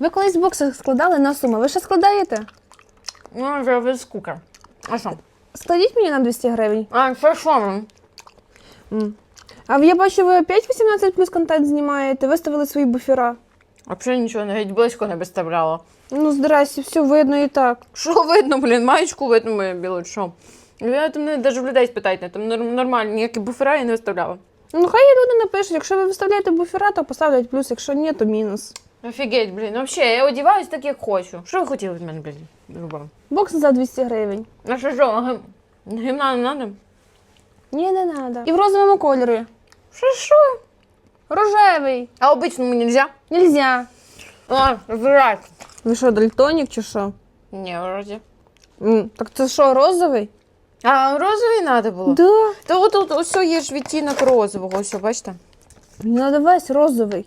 Ви колись бокси складали на суми. Ви ще складаєте? Ну, вже без скука. А що? Складіть мені на 200 гривень. А, це що? М. А я бачу, ви опять 18 плюс контент знімаєте, виставили свої буфера. Взагалі нічого навіть близько не виставляла. Ну, здрасте, все видно і так. Що видно, блін, маєчку видно мою білу, що? Я там навіть в людей спитайте, там нор- нормально, ніякі буфера я не виставляла. Ну, хай люди напишуть, якщо ви виставляєте буфера, то поставлять плюс, якщо ні, то мінус. Офігеть, блін, взагалі, я одіваюсь так, як хочу. Що ви хотіли від мене, блін, Люба? Бокс за 200 гривень. А що, що, гим... гімна не треба? Ні, не треба. І в розовому кольорі. Що, що? Рожевий. А обичному нельзя? Нельзя. А, вибирай. Ви що, дальтонік чи що? Ні, вроді. М, Так це що, розовий? А розовий треба було? Да. Та от тут ось є ж відтінок розового, ось, бачите? Мені треба весь розовий.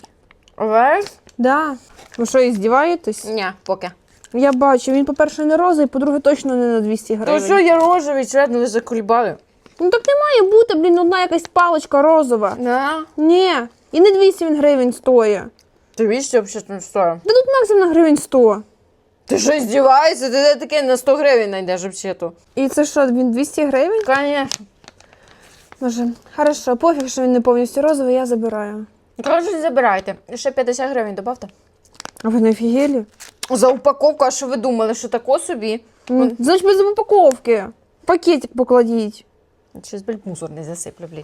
Весь? Да. Ви що, іздіваєтесь? Ні, поки. Я бачу, він, по-перше, не розовий, по-друге, точно не на 200 То гривень. що я розовий, чредно ви заколібали? Ну так не має бути, блін, одна якась паличка розова. Да. Ні. І не 200 він гривень стоїть. Ти бачиш, взагалі там стоїть? Та тут максимум на гривень 100. Ти що, здіваєшся? Ти де таке на 100 гривень знайдеш взагалі-то? І це що, він 200 гривень? Конечно. Може, хорошо, пофіг, що він не повністю розовий, я забираю. Коротше, забирайте. Ще 50 гривень добавте. А ви не офігелі? За упаковку, а що ви думали, що тако собі? М, Значить, без упаковки. Пакетик покладіть. Щось, блядь, мусор не засиплю, блядь.